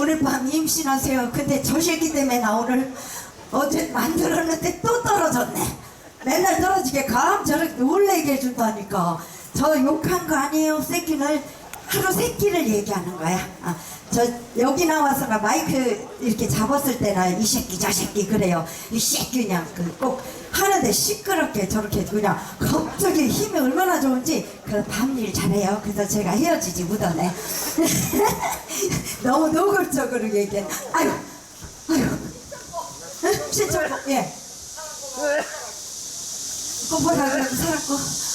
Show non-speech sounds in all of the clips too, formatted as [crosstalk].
오늘 밤 임신하세요. 근데 저 새끼 때문에 나 오늘 어제 만들었는데 또 떨어졌네. 맨날 떨어지게 감 저렇게 놀래게 해준다니까. 저 욕한 거 아니에요. 새끼를 하루 새끼를 얘기하는 거야. 아, 저 여기 나와서나 마이크 이렇게 잡았을 때나 이 새끼 저 새끼 그래요. 이 새끼 그냥 그꼭 하는데 시끄럽게 저렇게 그냥 갑자기 힘이 얼마나 좋은지 그 밤일 잘해요. 그래서 제가 헤어지지 묻어네. [laughs] 너무 노골적으로 얘기해. 아유, 아유. 진짜 예. 꽃바닥이라도 살았고.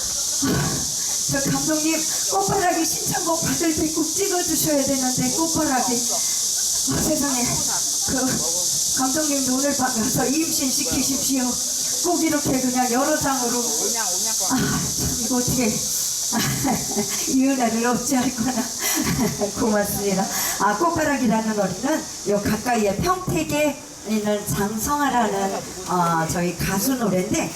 아, 저 감독님 꽃바닥이 신청곡 받을 때 꼭 찍어주셔야 되는데 꽃바닥이 아, 세상에 그 감독님도 오늘 밤 가서 임신 시키십시오. 꼭 이렇게 그냥 여러 장으로 아, 참 이거 어떻게 아, 이 은혜를 얻지 않거나 고맙습니다. 아 꽃바닥이라는 노래는 요 가까이에 평택에 있는 장성아라는 어, 저희 가수 노래인데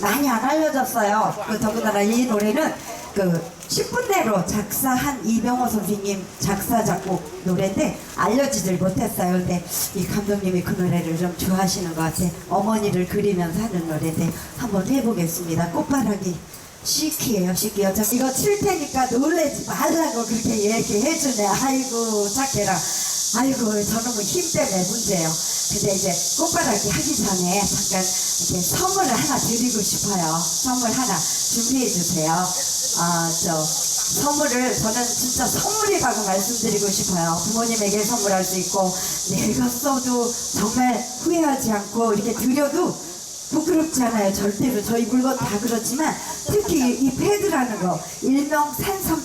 많이 안 알려졌어요. 그 더군다나 이 노래는 그 10분 내로 작사한 이병호 선생님 작사 작곡 노래인데 알려지질 못했어요. 근데 이 감독님이 그 노래를 좀 좋아하시는 것 같아. 어머니를 그리면서 하는 노래인데 한번 해보겠습니다. 꽃바라기 시키예요, 시키요. 저 이거 칠 테니까 놀래지 말라고 그렇게 얘기해 주네. 아이고 착해라. 아이고 저놈은 힘 때문에 문제예요. 근데 이제 꽃바라기 하기 전에 잠깐 이렇게 선물을 하나 드리고 싶어요. 선물 하나 준비해 주세요. 아, 저 선물을 저는 진짜 선물이라고 말씀드리고 싶어요. 부모님에게 선물할 수 있고 내가 써도 정말 후회하지 않고 이렇게 드려도 부끄럽지 않아요. 절대로 저희 물건 다 그렇지만 특히 이 패드라는 거 일명 산삼